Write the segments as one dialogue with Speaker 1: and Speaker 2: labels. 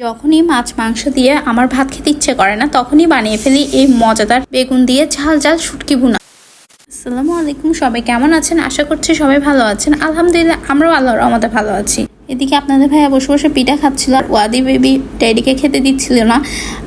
Speaker 1: যখনই মাছ, মাংস দিয়ে আমার ভাত খেতে ইচ্ছে করে না, তখনই বানিয়ে ফেলি এই মজাদার বেগুন দিয়ে ঝাল ঝাল শুটকি ভুনা। আসসালামু আলাইকুম সবাই, কেমন আছেন? আশা করছি সবাই ভালো আছেন। আলহামদুলিল্লাহ, আমরাও আল্লাহর আমাদের ভালো আছি। এদিকে আপনাদের ভাইয়া বসে বসে পিঠা খাচ্ছিল। আর ওয়াদি বেবি ড্যাডিকে খেতে দিচ্ছিল না।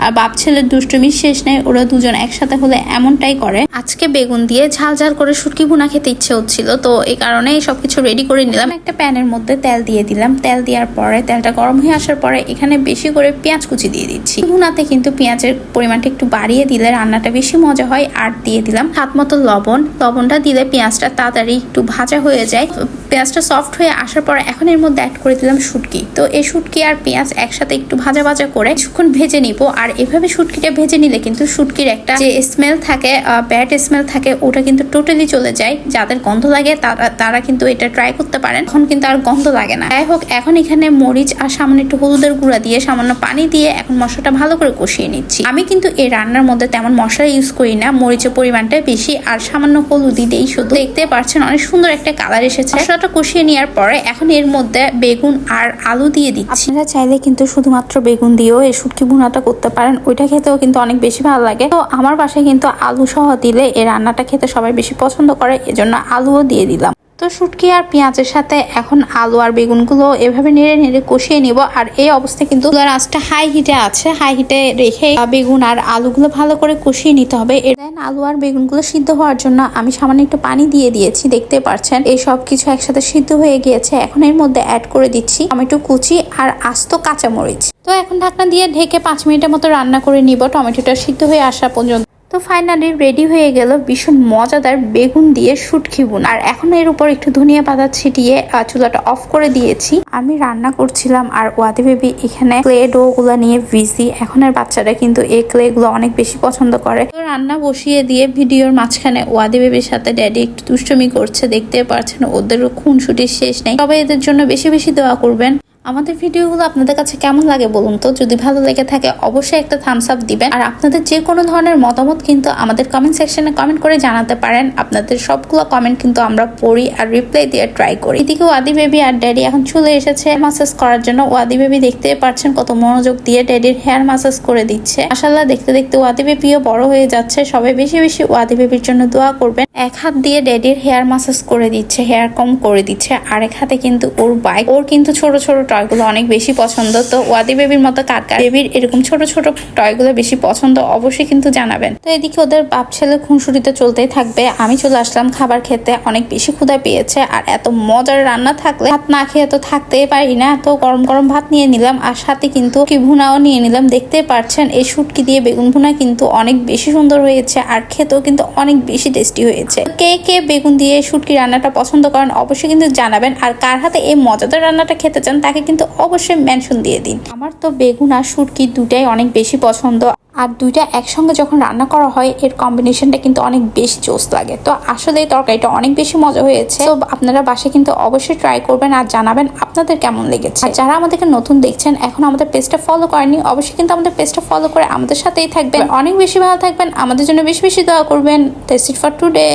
Speaker 1: আর বাপ ছেলের দুষ্টমির শেষ নেই, ওরা দুজন একসাথে হলে এমনটাই করে। আজকে বেগুন দিয়ে ঝাল ঝাল করে শুটকি ভুনা খেতে ইচ্ছে হচ্ছিল, তো এই কারণে সবকিছু রেডি করে নিলাম। একটা প্যানের মধ্যে তেল দিয়ে দিলাম। তেল দেওয়ার পরে, তেলটা গরম হয়ে আসার পরে এখানে বেশি করে পেঁয়াজ কুচি দিয়ে দিচ্ছি। ভুনাতে কিন্তু পেঁয়াজের পরিমাণটা একটু বাড়িয়ে দিলে রান্নাটা বেশি মজা হয়, আর দিয়ে দিলাম হাত মতো লবণ। লবণটা দিলে পেঁয়াজটা তাড়াতাড়ি একটু ভাজা হয়ে যায়। পেঁয়াজটা সফট হয়ে আসার পর এখন এর মধ্যে অ্যাড করে দিলাম শুটকি। তো এই শুটকি আর পেঁয়াজ একসাথে একটু ভাজা ভাজা করে কিছুক্ষণ ভেজে নিব। আর এভাবে শুটকিটা ভেজে নিলে কিন্তু শুটকির একটা যে স্মেল থাকে ব্যাড স্মেল থাকে, ওটা কিন্তু টোটালি চলে যায়। যাদের গন্ধ লাগে, তারা তারা কিন্তু এটা ট্রাই করতে পারেন। এখন কিন্তু আর গন্ধ লাগে না। যাই হোক, এখন এখানে মরিচ আর সামান্য একটু হলুদের গুঁড়া দিয়ে, সামান্য পানি দিয়ে এখন মশলাটা ভালো করে কষিয়ে নিচ্ছি। আমি কিন্তু এই রান্নার মধ্যে তেমন মশলা ইউজ করি না। মরিচের পরিমাণটা বেশি আর সামান্য হলুদি দিয়েই শুধু। দেখতে পাচ্ছেন অনেক সুন্দর একটা কালার এসেছে। মশলাটা কষিয়ে নেওয়ার পরে এখন এর মধ্যে বেগুন আর আলু দিয়ে দিচ্ছি। আপনারা চাইলে কিন্তু শুধুমাত্র বেগুন দিয়েও এই শুটকি ভুনাটা করতে পারেন। ওইটা খেতেও কিন্তু অনেক বেশি ভালো লাগে। তো আমার বাসায় কিন্তু আলু সহ দিলে এই রান্নাটা খেতে সবাই বেশি পছন্দ করে, এজন্য আলুও দিয়ে দিলাম। তো শুটকি আর পেঁয়াজের সাথে এখন আলু আর বেগুনগুলো এভাবে নেড়ে নেড়ে কষিয়ে নিব। আর এই অবস্থায় কিন্তু আঁচটা হাই হিটে আছে। হাই হিটে রেখে বেগুন আর আলুগুলো ভালো করে কষিয়ে নিতে হবে। দেন আলু আর বেগুনগুলো সিদ্ধ হওয়ার জন্য আমি সামান্য একটু পানি দিয়ে দিয়েছি, দেখতে পাচ্ছেন। এই সব কিছু একসাথে সিদ্ধ হয়ে গিয়েছে। এখন এর মধ্যে অ্যাড করে দিচ্ছি টমেটো কুচি আর আস্ত কাঁচামরিচ। তো এখন ঢাকনা দিয়ে ঢেকে পাঁচ মিনিটের মতো রান্না করে নিব। টমেটোটা সিদ্ধ হয়ে আসা পর্যন্ত। তো ফাইনালি রেডি হয়ে গেল ভীষণ মজাদার বেগুন দিয়ে শুটকি বুন। আর এখন এর উপর একটু ধনিয়া পাতা ছিটিয়ে চুলাটা অফ করে দিয়েছি। আমি রান্না করছিলাম আর ওয়াদি বেবি এখানে ক্লে ডো গুলো নিয়ে বিজি এখন আর বাচ্চারা কিন্তু এই ক্লে গুলো অনেক বেশি পছন্দ করে। তো রান্না বসিয়ে দিয়ে ভিডিওর মাঝখানে ওয়াদি বেবির সাথে ড্যাডি একটু দুষ্টমি করছে, দেখতে পারছেন ওদের খুনসুটির শেষ নেই। সবাই এদের জন্য বেশি বেশি দোয়া করবেন। আমাদের ভিডিওগুলো আপনাদের কাছে কেমন লাগে বলুন তো? যদি ভালো লেগে থাকে, অবশ্যই একটা থামস আপ দিবেন। আর আপনাদের যে কোনো ধরনের মতামত কিন্তু আমাদের কমেন্ট সেকশনে কমেন্ট করে জানাতে পারেন। আপনাদের সবগুলো কমেন্ট কিন্তু আমরা পড়ি আর রিপ্লাই দিয়ে ট্রাই করি। এদিকে ওয়াদি বেবি আর ড্যাডি এখন চলে এসেছে মাসাজ করার জন্য। ওয়াদি বেবি দেখতে পাচ্ছেন কত মনোযোগ দিয়ে ড্যাডির হেয়ার মাসাজ করে দিচ্ছে। আশাল্লাহ দেখতে দেখতে ওয়াদি বেবিও বড় হয়ে যাচ্ছে। সবাই বেশি বেশি ওয়াদি বেবির জন্য দোয়া করবেন। এক হাত দিয়ে ড্যাডির হেয়ার মাসাজ করে দিচ্ছে হেয়ার কম করে দিচ্ছে। আরেক হাতে কিন্তু ওর বাইক ওর কিন্তু ছোট ছোট টয়গুলো অনেক বেশি পছন্দ। তো ওয়াদি বেবির মতো কার বেবির এরকম ছোট ছোট টয়গুলো বেশি পছন্দ, অবশ্যই কিন্তু জানাবেন। তো এদিকে ওদের বাপ ছেলে খুনসুটিতে চলতেই থাকবে। আমি চলে আসলাম খাবার খেতে। অনেক বেশি ক্ষুধা পেয়েছে। আর এত মজার রান্না থাকলে ভাত না খেয়ে তো থাকতেই পারি না। তো গরম গরম ভাত নিয়ে নিলাম। আর সাথে কিন্তু কি ভুনাও নিয়ে নিলাম। দেখতে পারছেন এই শুটকি দিয়ে বেগুন ভুনা কিন্তু অনেক বেশি সুন্দর হয়েছে। আর খেতেও কিন্তু অনেক বেশি টেস্টি হয়েছে। কে কে বেগুন দিয়ে শুটকি রান্নাটা পছন্দ করেন, অবশ্যই কিন্তু জানাবেন। আর কার হাতে এই মজাদার রান্নাটা খেতে চান, তাকে কিন্তু অবশ্যই মেনশন দিয়ে দিন। আমার তো বেগুন আর শুটকি দুটাই অনেক বেশি পছন্দ। আর দুইটা একসঙ্গে যখন রান্না করা হয়, এর কম্বিনেশনটা কিন্তু অনেক বেশি জোস লাগে। তো আসলে এই তরকারিটা অনেক বেশি মজা হয়েছে। তো আপনারা বাসায় কিন্তু অবশ্যই ট্রাই করবেন আর জানাবেন আপনাদের কেমন লেগেছে। আর যারা আমাদেরকে নতুন দেখছেন, এখন আমাদের পেজটা ফলো করেনি অবশ্যই কিন্তু আমাদের পেজটা ফলো করে আমাদের সাথেই থাকবেন। অনেক বেশি ভালো থাকবেন। আমাদের জন্য বেশি বেশি দোয়া করবেন। For today.